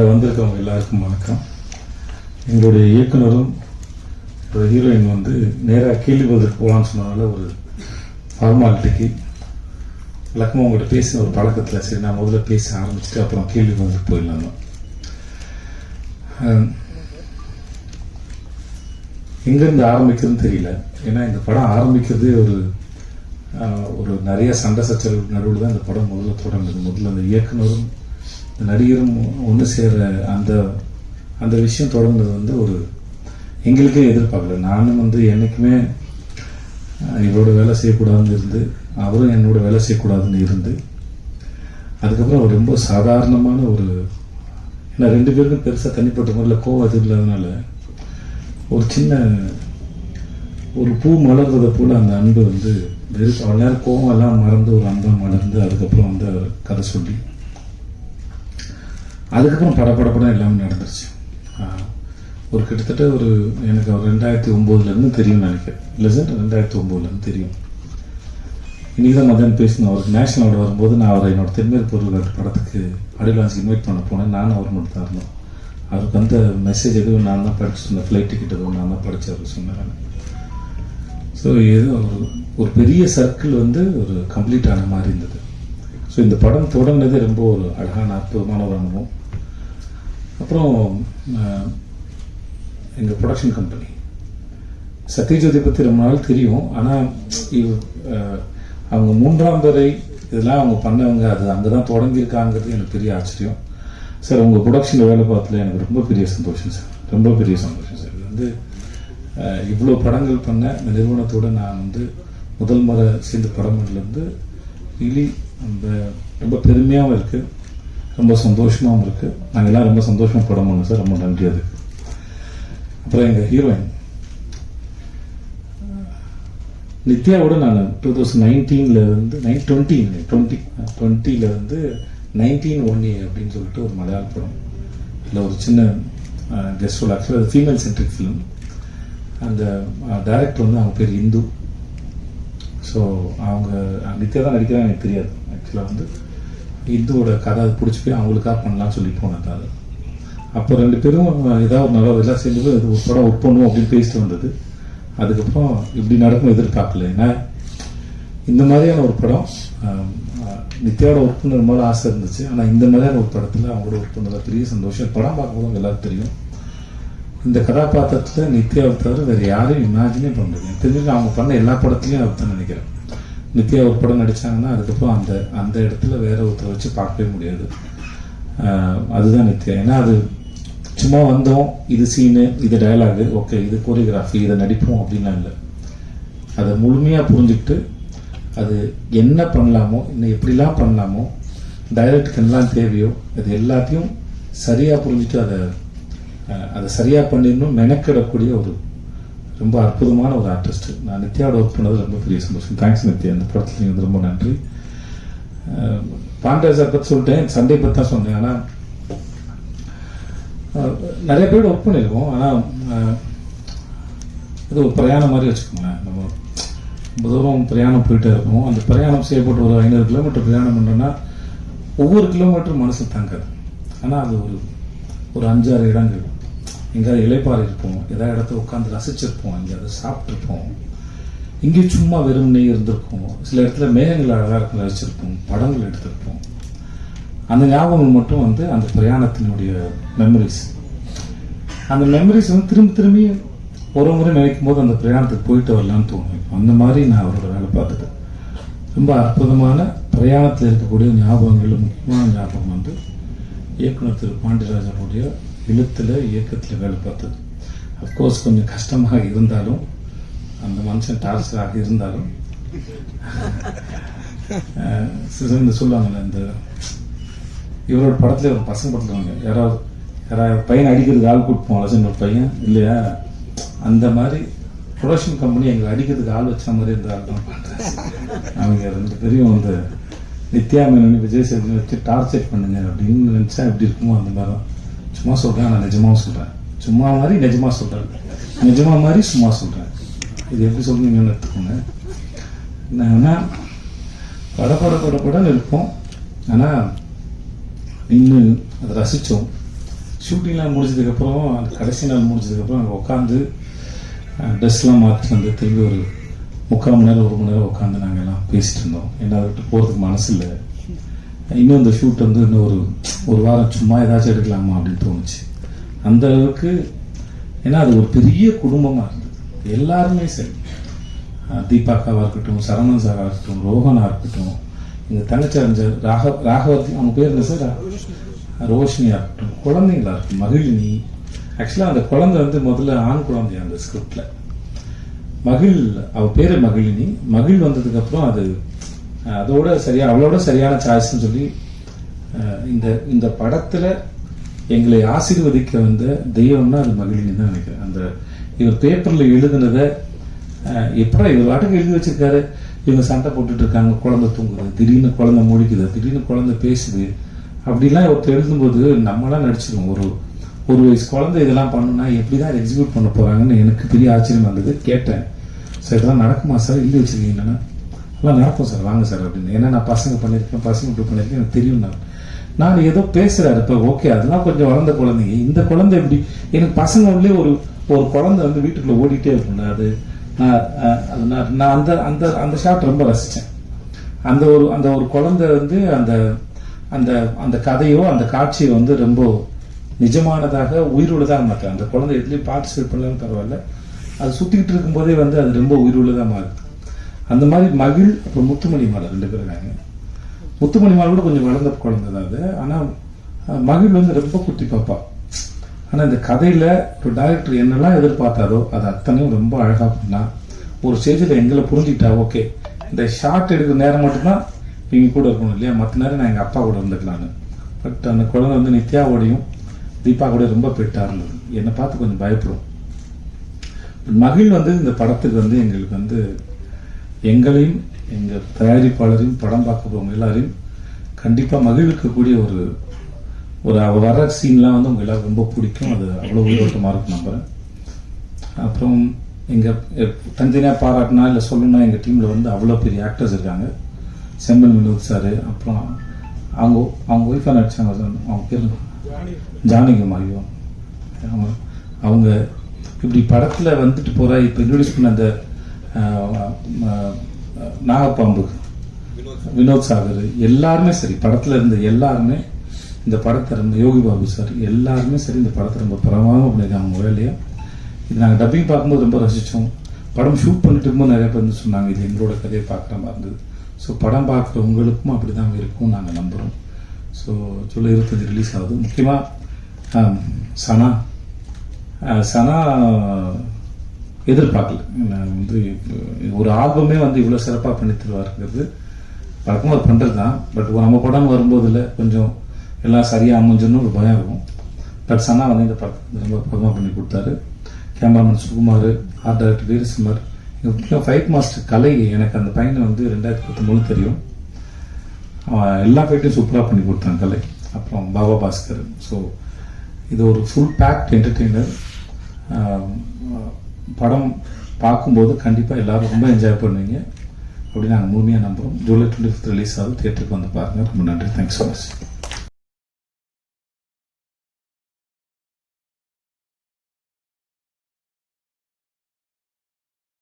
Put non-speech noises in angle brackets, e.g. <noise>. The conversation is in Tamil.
முதல்ல வந்திருக்கவங்க எல்லாருக்கும் வணக்கம். எங்களுடைய இயக்குனரும் ஒரு ஹீரோயின் வந்து நேராக கீழ்வதற்கு போகலான்னு சொன்னதால ஒரு ஃபார்மாலிட்டிக்கு விளக்கமாக உங்கள்கிட்ட பேசின ஒரு பழக்கத்தில் சரி நான் முதல்ல பேச ஆரம்பிச்சுட்டு அப்புறம் கேள்வி வந்துட்டு போயிடலாம். எங்கேருந்து ஆரம்பிக்கிறதுன்னு தெரியல. ஏன்னா இந்த படம் ஆரம்பிக்கிறதே ஒரு ஒரு நிறைய சண்டை சச்சரவு நடுவில் தான் இந்த படம் முதல்ல தொடங்குது. முதல்ல அந்த இயக்குனரும் நடிகரும் ஒன்று சேர அந்த அந்த விஷயம் தொடர்ந்தது வந்து ஒரு எங்களுக்கே எதிர்பார்க்கல. நானும் வந்து என்னைக்குமே இவரோட வேலை செய்யக்கூடாதுன்னு இருந்து அவரும் என்னோட வேலை செய்யக்கூடாதுன்னு இருந்து அதுக்கப்புறம் அவர் ரொம்ப சாதாரணமான ஒரு ஏன்னா ரெண்டு பேருக்கும் பெருசாக தனிப்பட்ட முறையில் கோவம் அது இல்லாதனால ஒரு சின்ன ஒரு பூ மலர்றதை போல் அந்த அன்பு வந்து வெறும் அவ்வளோ நேரம் கோவம் எல்லாம் மறந்து ஒரு அன்பை மலர்ந்து அதுக்கப்புறம் வந்து கதை சொல்லி அதுக்கப்புறம் படப்படப்படம் எல்லாமே நடந்துருச்சு. ஒரு கிட்டத்தட்ட ஒரு எனக்கு ரெண்டாயிரத்தி ஒம்போதுலேருந்து தெரியும் நினைக்கிறேன். இல்லை சார் ரெண்டாயிரத்தி ஒம்போதுலேருந்து தெரியும். இன்றைக்கி தான் மதன் பேசினேன் அவருக்கு நேஷனல் அவார்டு வரும்போது நான் அவரை என்னோட தென்மேற்கு பொருள் படத்துக்கு அடிவான்ஸ் இன்வைட் பண்ண போனேன். நானும் அவர் மட்டும் தான் இருந்தோம். அவருக்கு வந்த மெசேஜ் எதுவும் நான் தான் படிச்சு சொன்னேன் ஃப்ளைட் டிக்கெட் எதுவும் நான் தான் படிச்சு அவருக்கு சொன்னேன் ஸோ ஏதோ ஒரு ஒரு பெரிய சர்க்கிள் வந்து ஒரு கம்ப்ளீட் ஆன மாதிரி இருந்தது. ஸோ இந்த படம் தொடர்ந்ததே ரொம்ப ஒரு அழகான அற்புதமான ஒரு அனுபவம். அப்புறம் எங்கள் ப்ரொடக்ஷன் கம்பெனி சத்யஜோதி பற்றி ரொம்ப நாள் தெரியும். ஆனால் இவ் அவங்க மூன்றாம் தரை இதெல்லாம் அவங்க பண்ணவங்க அது அங்கே தான் தொடங்கியிருக்காங்கிறது எனக்கு பெரிய ஆச்சரியம். சார் உங்கள் ப்ரொடக்ஷனில் வேலை பார்த்ததுல எனக்கு ரொம்ப பெரிய சந்தோஷம் சார். ரொம்ப பெரிய சந்தோஷம் சார். இது வந்து இவ்வளோ படங்கள் பண்ண இந்த நிறுவனத்தோட நான் வந்து முதல் முறை சேர்ந்து படம் பண்ணதுலேருந்து really ரொம்ப ரொம்ப பெருமையாகவும் இருக்குது ரொம்ப சந்தோஷமாகவும் இருக்குது நாங்கள் எல்லாம் ரொம்ப சந்தோஷமாக படம் பண்ணோம் சார். ரொம்ப நன்றி அது. அப்புறம் எங்கள் ஹீரோயின். நித்யாவோட நான் டூ தௌசண்ட் நைன்டீனில் வந்து நைன் டுவெண்ட்டி டுவெண்ட்டி டுவெண்ட்டியில் வந்து நைன்டீன் ஒன் ஏ அப்படின்னு சொல்லிட்டு ஒரு மலையாள படம். இல்லை ஒரு சின்ன கெஸ்ட் ரோல் ஆக்சுவலாக அது ஃபீமேல் சென்ட்ரிக் ஃபிலிம் அந்த டைரக்டர் வந்து அவங்க பேர் இந்து. ஸோ அவங்க நித்யா தான் நடிக்கிறாங்க எனக்கு தெரியாது. ஆக்சுவலாக வந்து இந்துவோட கதை அது பிடிச்சி போய் அவங்களுக்காக பண்ணலாம்னு சொல்லி போனது அது. அப்போ ரெண்டு பேரும் ஏதாவது ஒரு நல்லா எல்லாம் சேர்ந்து இது ஒரு படம் ஒர்க் பண்ணுவோம் அப்படின்னு பேசிட்டு வந்தது. அதுக்கப்புறம் இப்படி நடக்கும் எதிர்பார்க்கல. ஏன்னா இந்த மாதிரியான ஒரு படம் நித்யாவோட ஒர்க் பண்ணுற மாதிரி ஆசை இருந்துச்சு. ஆனால் இந்த மாதிரியான ஒரு படத்தில் அவங்களோட ஒர்க் பண்ணுறதுல பெரிய சந்தோஷம். படம் பார்க்கும்போது எல்லாருக்கும் தெரியும். இந்த கதாபாத்திரத்தில் நித்யாவை தவிர வேறு யாரையும் இமேஜினே பண்ணுறது தெரிஞ்சு அவங்க பண்ண எல்லா படத்துலையும் அவர் தான் நினைக்கிறேன். நித்யா ஒரு படம் நடிச்சாங்கன்னா அதுக்கப்புறம் அந்த அந்த இடத்துல வேற ஒருத்தரை வச்சு பார்க்கவே முடியாது. அதுதான் நித்யா. ஏன்னா அது சும்மா வந்தோம் இது சீனு இது டயலாகு ஓகே இது கோரியோகிராஃபி இதை நடிப்போம் அப்படின்லாம் இல்லை. அதை முழுமையாக புரிஞ்சுக்கிட்டு அது என்ன பண்ணலாமோ இன்னும் எப்படிலாம் பண்ணலாமோ டைரக்டுக்கு என்னலாம் தேவையோ அது எல்லாத்தையும் சரியாக புரிஞ்சுட்டு அதை அதை சரியாக பண்ணிடணும் மெனக்கிடக்கூடிய ஒரு ரொம்ப அற்புதமான ஒரு ஆர்டிஸ்ட் நான் நித்யாவோட ஒர்க் பண்ணது ரொம்ப பெரிய சந்தோஷம். தேங்க்ஸ் நித்யா. இந்த படத்தில் நீங்கள் ரொம்ப நன்றி. பாண்டேசர் பற்றி சொல்லிட்டேன். சண்டே பற்றி தான் சொன்னேன். ஆனால் நிறைய பேர் ஒர்க் பண்ணியிருக்கோம் ஆனால் இது ஒரு பிரயாணம் மாதிரி வச்சுக்கோங்களேன். நம்ம ரொம்ப தூரம் பிரயாணம் போயிட்டே இருக்கோம். அந்த பிரயாணம் செய்யப்பட்டு ஒரு ஐநூறு கிலோமீட்டர் பிரயாணம் பண்ணுறோன்னா ஒவ்வொரு கிலோமீட்டரும் மனசு தங்காது. ஆனால் அது ஒரு ஒரு அஞ்சாறு இடங்கள். எங்கேயாவது இலைப்பாறை இருப்போம். ஏதாவது இடத்துல உட்காந்து ரசிச்சிருப்போம். எங்கேயாவது சாப்பிட்ருப்போம் இங்கேயும் சும்மா வெறுமனே இருந்திருக்கும். சில இடத்துல மேகங்கள் அழகாக இருக்கும் ரசிச்சிருப்போம். படங்கள் எடுத்திருப்போம். அந்த ஞாபகங்கள் மட்டும் வந்து அந்த பிரயாணத்தினுடைய மெமரிஸ் அந்த மெமரிஸ் வந்து திரும்ப திரும்பி ஒரு முறை நினைக்கும் போது அந்த பிரயாணத்துக்கு போயிட்டு வரலான்னு தோணும். அந்த மாதிரி நான் அவரோட வேலை பார்த்தது ரொம்ப அற்புதமான பிரயாணத்தில் இருக்கக்கூடிய ஞாபகங்கள் முக்கியமான ஞாபகம் வந்து இயக்குனர் திரு பாண்டியராஜனுடைய எழுத்தில் இயக்கத்தில் வேலை பார்த்தது. அஃப்கோர்ஸ் கொஞ்சம் கஷ்டமாக இருந்தாலும் அந்த மனுஷன் டார்ச்சராக இருந்தாலும் <laughs> அஹ் இந்த சொல்லுவாங்கல்ல இந்த இவரோட படத்தில் ஒரு பசங்க படத்துல யாராவது யாராவது பையன் அடிக்கிறதுக்கு ஆள் கூட்டுப்போம் சின்ன ஒரு பையன் இல்லையா? அந்த மாதிரி ப்ரொடக்ஷன் கம்பெனி எங்களை அடிக்கிறதுக்கு ஆள் வச்ச மாதிரி இருந்த ஆள் தான் பண்ணுறேன் அவங்க ரெண்டு பேரையும் வந்து நித்யா மேனன் விஜய் சேதுபதி வச்சு டார்ச்சர் பண்ணுங்க அப்படின்னு நினச்சா எப்படி இருக்குமோ அந்த மாதிரி தான். சும்மா சொல்றேன் நான் நிஜமாவும் சொல்றேன் சும்மா மாதிரி நிஜமா சொல்றேன் நிஜமா மாதிரி சும்மா சொல்றேன் இது எப்படி சொல்றீங்கன்னு எடுத்துக்கோங்க என்னன்னா பட பட பட படன்னு இருப்போம் ஆனால் நின்று அதை ரசித்தோம் ஷூட்டிங்லாம் முடிஞ்சதுக்கப்புறம் அந்த கடைசி நாள் முடிஞ்சதுக்கப்புறம் அங்கே உட்காந்து ட்ரெஸ்லாம் மாற்றிட்டு வந்து திரும்பி ஒரு முக்கால் மணி நேரம் ஒரு மணி நேரம் உட்காந்து நாங்கள் எல்லாம் பேசிகிட்டு இருந்தோம் என்ன அதை விட்டு போகிறதுக்கு மனசு இல்லை இன்னும் இந்த ஷூட் வந்து இன்னும் ஒரு ஒரு வாரம் சும்மா ஏதாச்சும் எடுக்கலாமா அப்படின்னு தோணுச்சு. அந்த அளவுக்கு ஏன்னா அது ஒரு பெரிய குடும்பமாக இருந்தது. எல்லாருமே சரி. தீபாக்காவாக இருக்கட்டும் சரவணன் சாராக இருக்கட்டும் ரோஹனாக இருக்கட்டும் எங்கள் தங்கச்சி ராக ராகவதி அவங்க பேர் என்ன சார் ரோஷினியாக இருக்கட்டும் குழந்தைங்களா இருக்கட்டும் மகிழினி. ஆக்சுவலாக அந்த குழந்தை வந்து முதல்ல ஆண் குழந்தையா அந்த ஸ்கிரிப்டில் மகிழ் அவ பேர் மகிழினி. மகிழ் வந்ததுக்கப்புறம் அது அதோட சரியா அவளோட சரியான சாய்ஸ்ன்னு சொல்லி இந்த இந்த படத்தில் எங்களை ஆசீர்வதிக்க வந்த தெய்வம்னா அது மகிழினி தான் நினைக்கிறேன். அந்த இவர் பேப்பரில் எழுதுனதை எப்படா இவர் வாட்டுக்கு எழுதி வச்சிருக்காரு? இவங்க சண்டை போட்டுட்டு இருக்காங்க குழந்தை தூங்குது திடீர்னு குழந்தை முடிக்குது திடீர்னு குழந்தை பேசுது. அப்படிலாம் ஒருத்தர் எழுதும்போது நம்மளாம் நடிச்சிருவோம். ஒரு ஒரு வயசு குழந்தை இதெல்லாம் பண்ணுனா எப்படி தான் எக்ஸிக்யூட் பண்ண போகிறாங்கன்னு எனக்கு பெரிய ஆச்சரியம் வந்தது. கேட்டேன். சார் இதெல்லாம் நடக்குமா சார்? எழுதி வச்சுருக்கீங்கன்னா எல்லாம் நடக்கும் சார். வாங்க சார் அப்படின்னு. ஏன்னா நான் பசங்க பண்ணியிருக்கேன் பசங்க இப்படி பண்ணியிருக்கேன் எனக்கு தெரியும் நான். நான் ஏதோ பேசுகிறாரு இப்போ ஓகே அதெல்லாம் கொஞ்சம் வளர்ந்த குழந்தைங்க. இந்த குழந்தை எப்படி? எனக்கு பசங்க உள்ளே ஒரு ஒரு குழந்தை வந்து வீட்டுக்குள்ளே ஓடிட்டே இருக்கும்ல அது நான் நான் அந்த அந்த அந்த ஷாட் ரொம்ப ரசிச்சேன். அந்த ஒரு அந்த ஒரு குழந்தை வந்து அந்த அந்த அந்த கதையோ அந்த காட்சியோ வந்து ரொம்ப நிஜமானதாக உயிருள்ளதாக மாற்றேன் அந்த குழந்தை எதுலேயும் பார்ட்டிசிபேட் பண்ணலன்னு பரவாயில்ல. அது சுற்றிக்கிட்டு இருக்கும்போதே வந்து அது ரொம்ப உயிருள்ளதாக மாறுது. அந்த மாதிரி மகிழ் அப்புறம் முத்துமணி மாலை ரெண்டு பேர் இருக்காங்க. முத்துமணி மாலை கூட கொஞ்சம் வளர்ந்த குழந்தை தான் அது. ஆனால் மகிழ் வந்து ரொம்ப குட்டி பாப்பா. ஆனால் இந்த கதையில் ஒரு டைரக்டர் என்னெல்லாம் எதிர்பார்த்தாரோ அது அத்தனையும் ரொம்ப அழகாக பண்ணா. ஒரு ஸ்டேஜில் எங்களை புரிஞ்சுக்கிட்டா ஓகே இந்த ஷார்ட் எடுக்கிற நேரம் மட்டும்தான் எங்கள் கூட இருக்கணும் இல்லையா? மற்ற நேரம் நான் எங்கள் அப்பா கூட இருந்துக்கலான்னு பட் அந்த குழந்தை வந்து நித்யாவோடையும் தீபா கூட ரொம்ப பெட்டாக இருந்தது என்னை பார்த்து கொஞ்சம் பயப்படும். மகிழ் வந்து இந்த படத்துக்கு வந்து எங்களுக்கு வந்து எங்களையும் எங்கள் தயாரிப்பாளரையும் படம் பார்க்க போகிறவங்க எல்லாரையும் கண்டிப்பாக மகிழ்விக்கக்கூடிய ஒரு ஒரு வர சீன்லாம் வந்து அவங்க எல்லாரும் ரொம்ப பிடிக்கும். அது அவ்வளோ உயிரோட்டமாக இருக்கும் நம்புகிறேன் அப்புறம் எங்கள் எ- பாராட்டினா இல்லை சொல்லணும்னா எங்கள் டீமில் வந்து அவ்வளோ பெரிய ஆக்டர்ஸ் இருக்காங்க. செம்மன் வினோத் சார் அப்புறம் அவங்க அவங்க ஒய்ஃபாக நடிச்சாங்க. அவங்க பேர் ஜானகி ஐயோ. அவங்க அவங்க இப்படி படத்தில் வந்துட்டு போகிற இப்போ இன்ட்ரடியூஸ் பண்ண அந்த நாகப்பாம்பு வினோத் சாகர் எல்லாருமே சரி. படத்தில் இருந்த எல்லாருமே இந்த படத்தை ரொம்ப யோகி பாபு சார் எல்லாருமே சரி இந்த படத்தை ரொம்ப பிரமாதமாக பண்ணியிருக்காங்க. அவங்க இது நாங்கள் டப்பிங் பார்க்கும்போது ரொம்ப ரசித்தோம் படம் ஷூட் பண்ணிட்டு இருக்கும்போது நிறைய பேர் வந்து சொன்னாங்க இது எங்களோட கதையை பார்க்குற மாதிரி இருந்தது. ஸோ படம் பார்க்குற உங்களுக்கும் அப்படி தான் இருக்கும் நாங்கள் நம்புகிறோம் ஸோ ஜூலை இருபத்தஞ்சு ரிலீஸ் ஆகுது. முக்கியமாக சனா சனா எதிர்பார்க்கல. நான் வந்து ஒரு ஆல்பமே வந்து இவ்வளோ சிறப்பாக பண்ணி தருவாருங்கிறது வழக்கமாக பண்ணுறது தான் பட் நம்ம படம் வரும்போது இல்லை கொஞ்சம் எல்லாம் சரியாக அமைஞ்சுன்னு ஒரு பயம் இருக்கும். பட் சனா வந்து இந்த படத்தை ரொம்ப பதமாக பண்ணி கொடுத்தாரு. Cameraman Sukumar art director Veerasimmar எங்கள் முக்கியம் ஃபைட் மாஸ்டர் கலை எனக்கு அந்த பையனை வந்து ரெண்டாயிரத்தி பத்தொம்போது தெரியும். அவன் எல்லா ஃபைட்டையும் சூப்பராக பண்ணி கொடுத்தான் கலை. அப்புறம் பாபா பாஸ்கர். ஸோ இது ஒரு ஃபுல் பேக்ட் என்டர்டெய்னர் படம் பார்க்கும்போது கண்டிப்பாக எல்லாரும் ரொம்ப என்ஜாய் பண்ணுவீங்க. அப்படி நாங்கள் முழுமையாக நம்புகிறோம் ஜூலை டுவெண்ட்டி ஃபிஃப்த் ரிலீஸ் ஆகுது தியேட்டருக்கு வந்து பாருங்கள் ரொம்ப நன்றி. Thanks so much